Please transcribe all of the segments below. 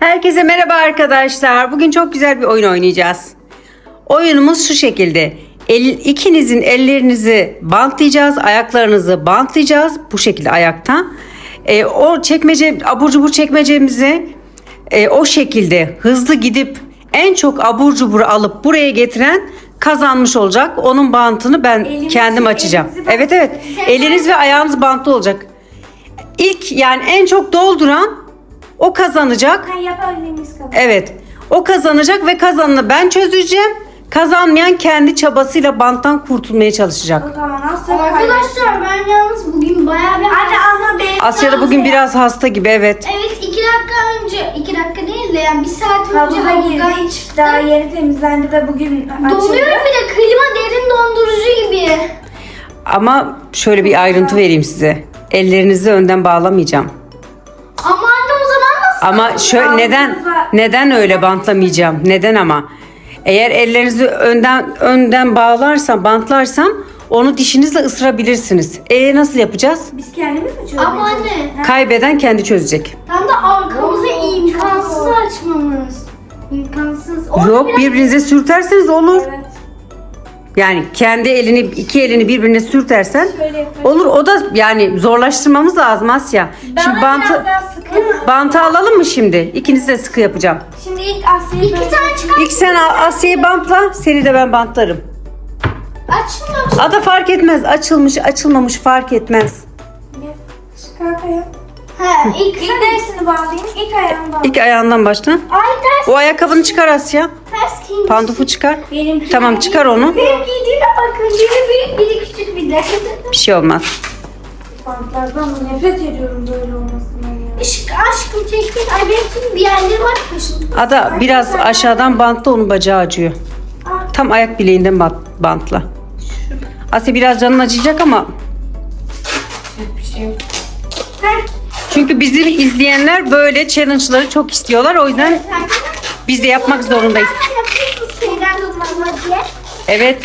Herkese merhaba arkadaşlar. Bugün çok güzel bir oyun oynayacağız. Oyunumuz şu şekilde. El, ikinizin ellerinizi bantlayacağız, ayaklarınızı bantlayacağız. Bu şekilde ayakta. Ee, o çekmece, abur cubur çekmecemize e, o şekilde hızlı gidip en çok abur cubur alıp buraya getiren kazanmış olacak. Onun bantını ben Elimizi- kendim açacağım. Evet evet. Eliniz ve ayağınız bantlı olacak. İlk yani en çok dolduran o kazanacak. Ben yapabildiğimiz kadar. Evet. O kazanacak ve kazanını ben çözeceğim. Kazanmayan kendi çabasıyla banttan kurtulmaya çalışacak. O zaman nasıl Arkadaşlar ben yalnız bugün bayağı bir... Anne benim Asya da bugün biraz hasta gibi evet. Evet iki dakika önce, iki dakika değil de yani bir saat önce havuza havuzdan girdik. çıktım. Daha yeni temizlendi ve bugün açıldı. Donuyorum bir de klima derin dondurucu gibi. Ama şöyle bir ayrıntı vereyim size. Ellerinizi önden bağlamayacağım. Ama şöyle neden neden öyle bantlamayacağım? Neden ama? Eğer ellerinizi önden önden bağlarsam, bantlarsam onu dişinizle ısırabilirsiniz. E nasıl yapacağız? Biz kendimiz mi çözeceğiz? Ama anne Kaybeden kendi çözecek. tam da arkamızı Oo, imkansız açmamız. İmkansız. Orada Yok biraz- birbirinize sürterseniz olur. Evet. Yani kendi elini iki elini birbirine sürtersen Şöyle olur. O da yani zorlaştırmamız lazım Asya. Şimdi Bana bantı biraz daha sıkı. bantı alalım mı şimdi? İkinizi de sıkı yapacağım. Şimdi ilk Asya'yı İki böyle- tane çıkar. İlk sen Asya'yı bantla, seni de ben bantlarım. Açmıyor. Ada fark etmez. Açılmış, açılmamış fark etmez. He ilk İlk neresini bağlayayım? İlk ayağını bağlayayım. İlk ayağından başla. Ay ters. O ayakkabını çıkar Asya. Ters giymiş. Pandufu çıkar. Benimki Tamam çıkar onu. Benim giydiğime bakın. Biri büyük biri küçük bir de. Bir şey olmaz. Pantlardan nefret ediyorum böyle olmasından ya. Işık aşkım çektin. Ay benim bir yerleri var kaşın. Ada biraz aşağıdan bantla onun bacağı acıyor. Tam ayak bileğinden bant, bantla. Asya biraz canın acıyacak ama Bir şey yok. Çünkü bizim izleyenler böyle challenge'ları çok istiyorlar. O yüzden biz de yapmak zorundayız. Şeyden diye. Evet,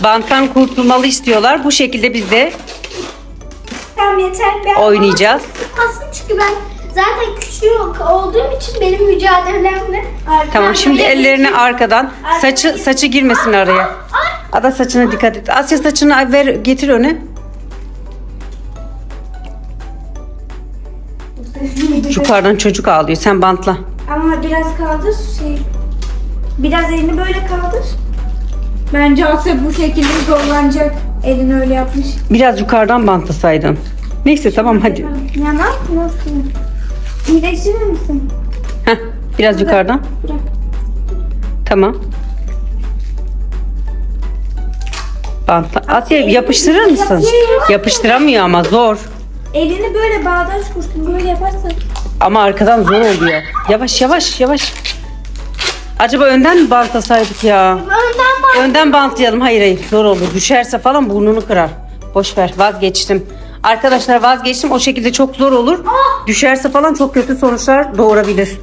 banttan kurtulmalı istiyorlar. Bu şekilde biz de Tamam yeter. Ben oynayacağız. Aslında çünkü ben zaten küçük olduğum için benim mücadelemle Tamam şimdi ellerini arkadan saçı saçı girmesin araya. Ada saçına dikkat et. Asya saçını ver getir öne. Yukarıdan çocuk ağlıyor. Sen bantla. Ama biraz kaldır şey. Biraz elini böyle kaldır. Bence Asya bu şekilde zorlanacak. Elini öyle yapmış. Biraz yukarıdan bantlasaydın. Neyse tamam hadi. Ya ne yaptın Asya? İyileştirir misin? Heh, biraz yukarıdan. Bırak. Tamam. Bantla. Asya yapıştırır mısın? Yapıştıramıyor ama zor. Elini böyle bağdaş kursun. Böyle yaparsan. Ama arkadan zor oluyor. Yavaş yavaş yavaş. Acaba önden mi bantlasaydık ya? önden bak. Önden bantlayalım. Hayır hayır zor olur. Düşerse falan burnunu kırar. Boş ver vazgeçtim. Arkadaşlar vazgeçtim. O şekilde çok zor olur. Düşerse falan çok kötü sonuçlar doğurabilir.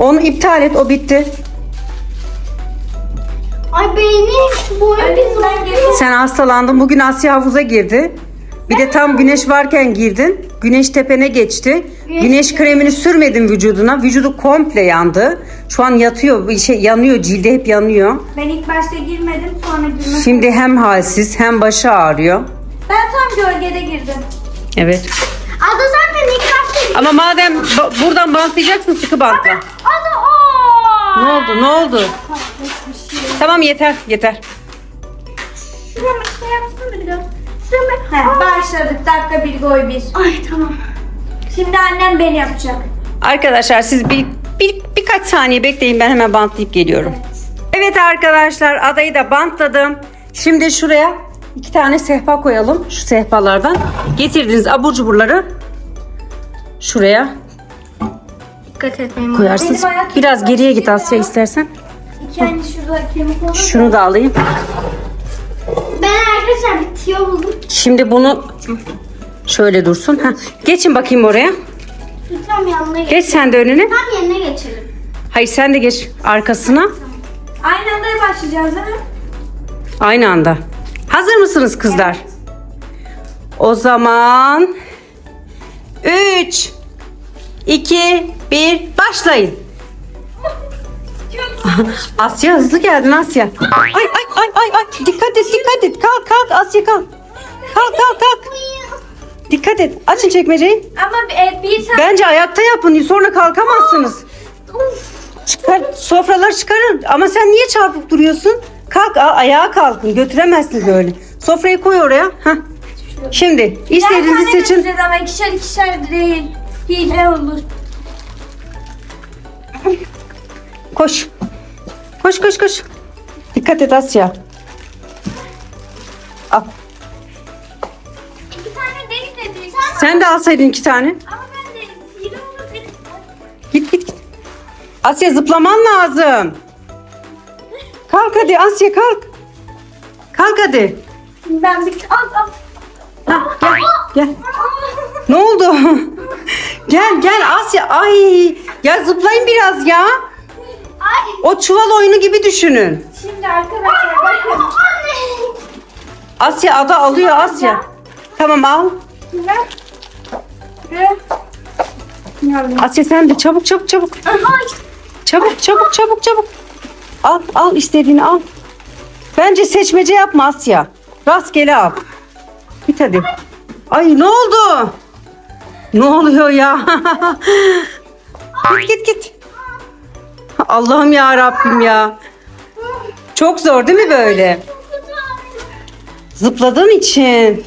Onu iptal et. O bitti. Ay beynim boyun bir. Sen hastalandın. Bugün Asya havuza girdi. Bir de tam güneş varken girdin. Güneş tepene geçti. Güneş kremini sürmedin vücuduna. Vücudu komple yandı. Şu an yatıyor, bir şey yanıyor, cildi hep yanıyor. Ben ilk başta girmedim sonra girmedim. Şimdi hem halsiz hem başı ağrıyor. Ben tam gölgede girdim. Evet. Ada zaten ilk başta Ama madem ba- buradan bantlayacaksın sıkı bantla. Ada o. Ne oldu? Ne oldu? Tamam yeter, yeter. Şurama şey yapsın mı biraz? He, başladık dakika bir gol bir. Ay tamam. Şimdi annem beni yapacak. Arkadaşlar siz bir, bir birkaç saniye bekleyin ben hemen bantlayıp geliyorum. Evet arkadaşlar adayı da bantladım. Şimdi şuraya iki tane sehpa koyalım. Şu sehpalardan. Getirdiğiniz abur cuburları şuraya Dikkat etmeyin. koyarsınız. Benim ayak Biraz geriye git Asya istersen. İki şurada kemik olur. Şunu da alayım. Ben arkadaşlar buldum. Şimdi bunu şöyle dursun. Heh. Geçin bakayım oraya. Lütfen yanına geç. Geç sen de önüne. Tam yerine geçelim. Hayır sen de geç arkasına. Aynı anda başlayacağız değil mi? Aynı anda. Hazır mısınız kızlar? O zaman 3 2, 1 başlayın. Asya hızlı geldin Asya. Ay ay ay ay ay dikkat et dikkat et. Kalk kalk Asya kalk. Kalk kalk kalk. Dikkat et. Açın çekmeceyi. Ama e, bir tane... Bence ayakta yapın sonra kalkamazsınız. Çıkar sofraları çıkarın. Ama sen niye çarpıp duruyorsun? Kalk a- ayağa kalkın. Götüremezsiniz öyle. Sofrayı koy oraya. Hah. Şimdi istediğinizi seçin. ama ikişer ikişer değil. Hile olur. Koş. Koş koş koş. Dikkat et Asya. Al. İki tane değil dedi. Sen de alsaydın iki tane. Ama ben de. Git git git. Asya zıplaman lazım. Kalk hadi Asya kalk. Kalk hadi. Ben bir... Al al. Hah, gel gel. Ne oldu? gel gel Asya. Ay ya zıplayın biraz ya. O çuval oyunu gibi düşünün. Şimdi arkadaşlar bakın. Asya ada alıyor Asya. Tamam al. Ver. Ver. Yavrum. Asya sen de çabuk çabuk çabuk. Çabuk çabuk çabuk çabuk. Al al istediğini al. Bence seçmece yapma Asya. Rastgele al. Git hadi. Ay ne oldu? Ne oluyor ya? git git git. Allah'ım ya Rabbim ya. Çok zor değil mi böyle? Zıpladığın için.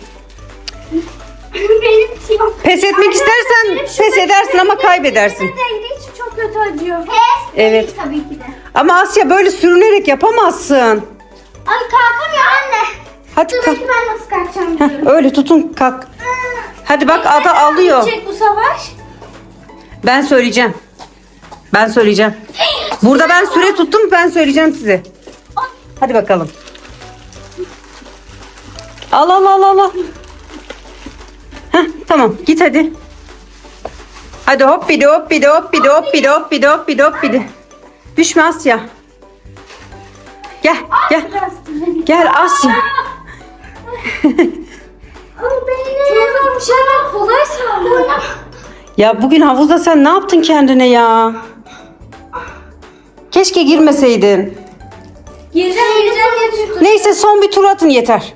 Benim tiyom. Pes etmek istersen pes edersin ama kaybedersin. Çok kötü acıyor. Pes. Evet. değil Tabii ki de. Ama Asya böyle sürünerek yapamazsın. Ay kalkamıyor anne. Hadi Dur kalk. ben nasıl kalkacağım diyorum. öyle tutun kalk. Hadi bak ada alıyor. Çek bu savaş. Ben söyleyeceğim. Ben söyleyeceğim. Burada ben süre tuttum ben söyleyeceğim size. Hadi bakalım. Al al al al. Heh, tamam git hadi. Hadi hop bir de hop bir de hop bir de hop bir de hop bir de hop bir de hop bir de. Düşme Asya. Gel gel. Gel Asya. Ama benim. Çok zor bir şey ben kolay sandım. Ya bugün havuzda sen ne yaptın kendine ya? Keşke girmeseydin. Gireceğim gireceğim diye tuttum. Neyse son bir tur atın yeter.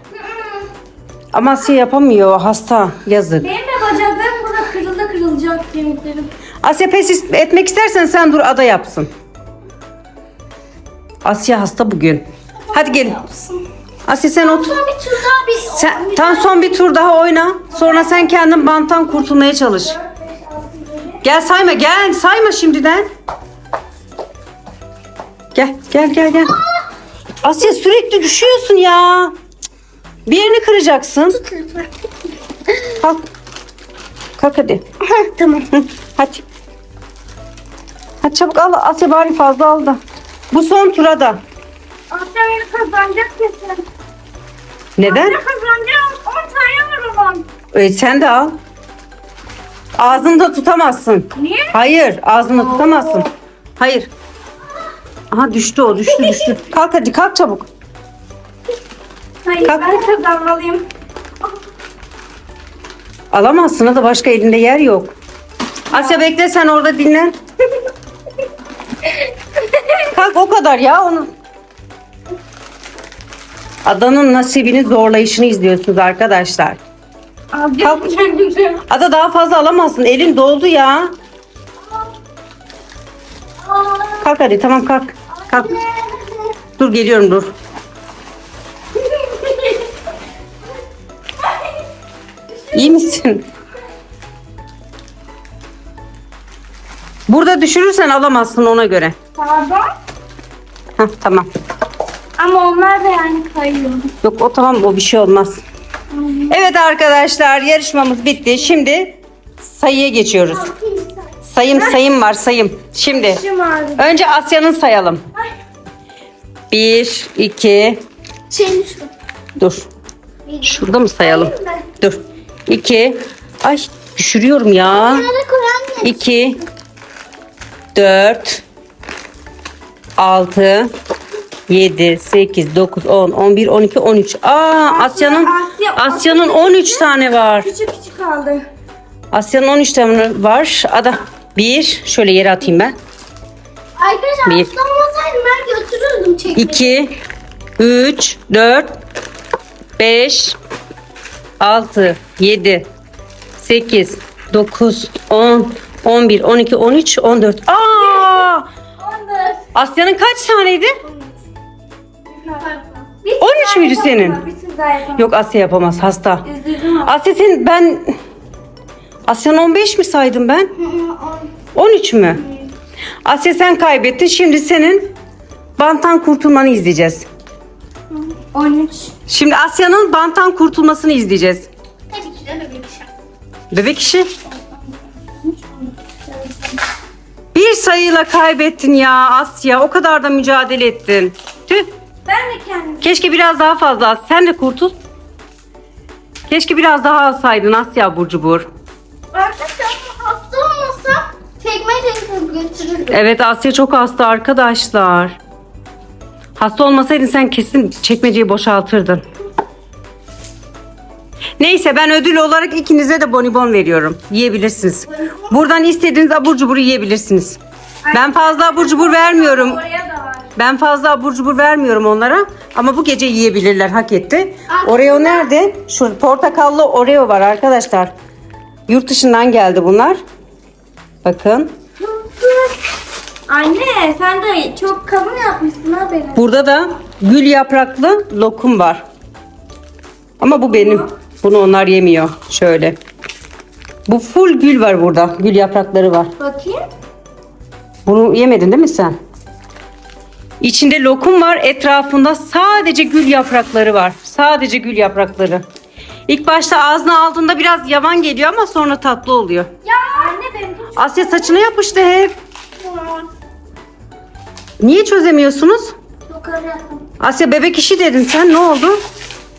Ama Asya yapamıyor hasta yazık. Benim de bacaklarım burada kırıldı kırılacak kemiklerim. Asya pes is- etmek istersen sen dur ada yapsın. Asya hasta bugün. Hadi gelin. Asya sen otur. Son bir tur daha bir. Sen, tam son bir tur daha oyna. Sonra sen kendin banttan kurtulmaya çalış. Gel sayma gel sayma şimdiden. Gel gel gel gel. Asya sürekli düşüyorsun ya. Bir yerini kıracaksın. Kalk. Kalk hadi. tamam. Hadi. Hadi çabuk al. Asya bari fazla al da. Bu son tura da. Asya beni kazanacak kesin. Neden? Asya kazanacağım. 10 tane var olan. E, sen de al. Ağzında tutamazsın. Niye? Hayır, ağzında tutamazsın. Hayır. Aha düştü o, düştü düştü. Kalk hadi kalk çabuk. Hayır Kalk. ben kazanmalıyım. Alamazsın da başka elinde yer yok. Asya bekle sen orada dinlen. Kalk o kadar ya onu. Adanın nasibini zorlayışını izliyorsunuz arkadaşlar. Alacağım kendimi. Ada daha fazla alamazsın. Elin doldu ya. Kalk hadi tamam kalk. Kalk. Dur geliyorum dur. İyi misin? Burada düşürürsen alamazsın ona göre. Pardon. Heh, tamam. Ama onlar da yani kayıyor. Yok o tamam o bir şey olmaz. Evet arkadaşlar yarışmamız bitti. Şimdi sayıya geçiyoruz. Sayım sayım var sayım. Şimdi Başım ağrıdı. önce Asya'nın sayalım. Bir, iki, Senin şu. dur. Şurada mı sayalım? Dur. İki, ay düşürüyorum ya. Nerede Kur'an 2 4 6 7 8 9 10 11 12 13. Aa Asya'nın Asya- Asya'nın 13 tane var. Küçük küçük kaldı. Asya'nın 13 tane var. Ada Bir. Şöyle yere atayım ben. Arkadaşlar Bir. hasta olmasaydım ben götürürdüm çekmeyi. 2 3 4 5 6 7 8 9 10 11 12 13 14 Aa! Ondur. Asya'nın kaç taneydi? Bir 13 daha müydü senin? Bir tur daha yapamam. Yok Asya yapamaz hasta. Üzüldüm ama. Asya sen ben Asya'nın 15 mi saydım ben? Hı hı, on. 13 mü? Asya sen kaybettin. Şimdi senin banttan kurtulmanı izleyeceğiz. 13. Şimdi Asya'nın banttan kurtulmasını izleyeceğiz. Tabii ki de bebek şarkı. Bebek işi. Bir sayıyla kaybettin ya Asya. O kadar da mücadele ettin. Tüh. Ben de kendim. Keşke biraz daha fazla az. Sen de kurtul. Keşke biraz daha alsaydın Asya abur cubur. Çekmeyi götürürdüm. Evet Asya çok hasta arkadaşlar. Hasta olmasaydın sen kesin çekmeceyi boşaltırdın. Neyse ben ödül olarak ikinize de bonibon veriyorum. Yiyebilirsiniz. Buradan istediğiniz abur cubur yiyebilirsiniz. Ben fazla abur cubur vermiyorum. Ben fazla abur cubur vermiyorum onlara. Ama bu gece yiyebilirler hak etti. Oreo nerede? Şu portakallı Oreo var arkadaşlar. Yurt dışından geldi bunlar. Bakın. Anne sen de çok kalın yapmışsın ha beni. Burada da gül yapraklı lokum var. Ama bu benim. Bunu onlar yemiyor. Şöyle. Bu full gül var burada. Gül yaprakları var. Bakayım. Bunu yemedin değil mi sen? İçinde lokum var. Etrafında sadece gül yaprakları var. Sadece gül yaprakları. İlk başta ağzına aldığında biraz yavan geliyor ama sonra tatlı oluyor. Ya anne benim Asya saçına yapıştı hep. Niye çözemiyorsunuz? çok. Asya bebek işi dedin sen ne oldu?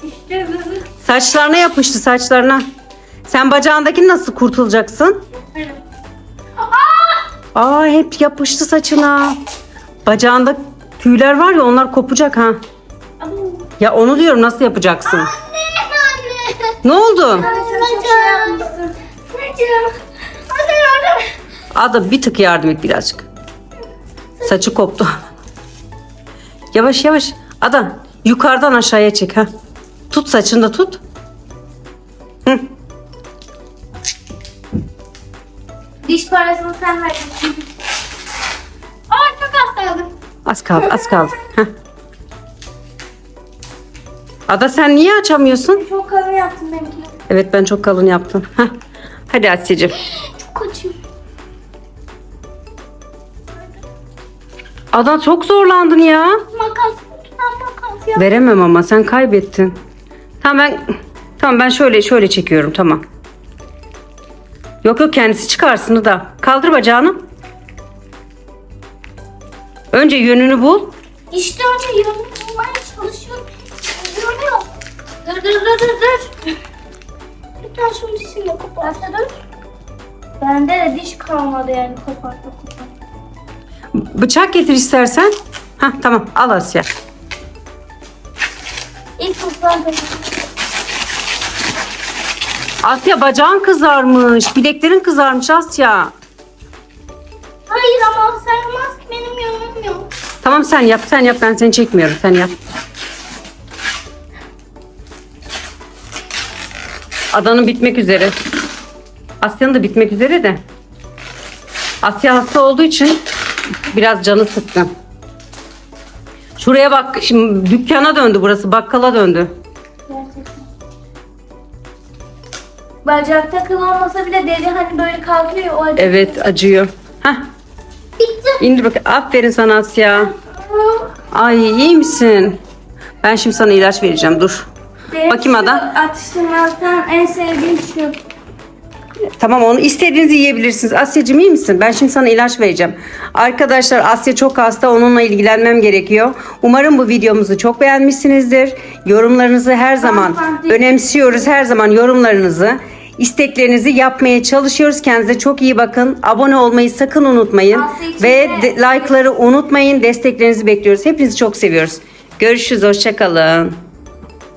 İşte böyle. Saçlarına yapıştı saçlarına. Sen bacağındaki nasıl kurtulacaksın? Aa hep yapıştı saçına. Bacağında tüyler var ya onlar kopacak ha. Ya onu diyorum nasıl yapacaksın? Anne. Ne oldu? Anne sen Ada bir tık yardım et birazcık. Saçı koptu. Yavaş yavaş. Ada yukarıdan aşağıya çek ha. Tut saçını da tut. Hı. Diş parasını sen vereceksin. Aa çok. Az kaldı az kaldı. Heh. Ada sen niye açamıyorsun? Çok kalın yaptın benimkini. Evet ben çok kalın yaptım. Heh. Hadi Asya'cığım. Ada çok zorlandın ya. Makas. Lütfen makas yap. Veremem ama sen kaybettin. Tamam ben tamam ben şöyle şöyle çekiyorum tamam. Yok yok kendisi çıkarsın da. Kaldır bacağını. Önce yönünü bul. İşte önce yönünü bulmaya çalışıyorum. Yönü yok. Dur dur dur dur dur. Lütfen şunu dişimle kopar. Asya dur. Bende de diş kalmadı yani kopartma kopartma. Bıçak getir istersen. Hah tamam al Asya. İlk benim. Asya bacağın kızarmış. Bileklerin kızarmış Asya. Hayır ama sayılmaz ki benim yönüm yok. Tamam sen yap sen yap ben seni çekmiyorum sen yap. Adanın bitmek üzere. Asya'nın da bitmek üzere de. Asya hasta olduğu için biraz canı sıkkın. Şuraya bak şimdi dükkana döndü burası bakkala döndü. Gerçekten. Bacakta kıl olmasa bile deri hani böyle kalkıyor o acı. Evet acıyor. Hah Bitti. indir bak aferin sana Asya. Ay iyi misin? Ben şimdi sana ilaç vereceğim dur. Benim Bakayım şu Ada. Atıştırmalıktan en sevdiğim şu. Tamam onu istediğinizi yiyebilirsiniz. Asya'cığım iyi misin? Ben şimdi sana ilaç vereceğim. Arkadaşlar Asya çok hasta. Onunla ilgilenmem gerekiyor. Umarım bu videomuzu çok beğenmişsinizdir. Yorumlarınızı her zaman önemsiyoruz. Her zaman yorumlarınızı, isteklerinizi yapmaya çalışıyoruz. Kendinize çok iyi bakın. Abone olmayı sakın unutmayın. Ve like'ları unutmayın. Desteklerinizi bekliyoruz. Hepinizi çok seviyoruz. Görüşürüz. Hoşçakalın.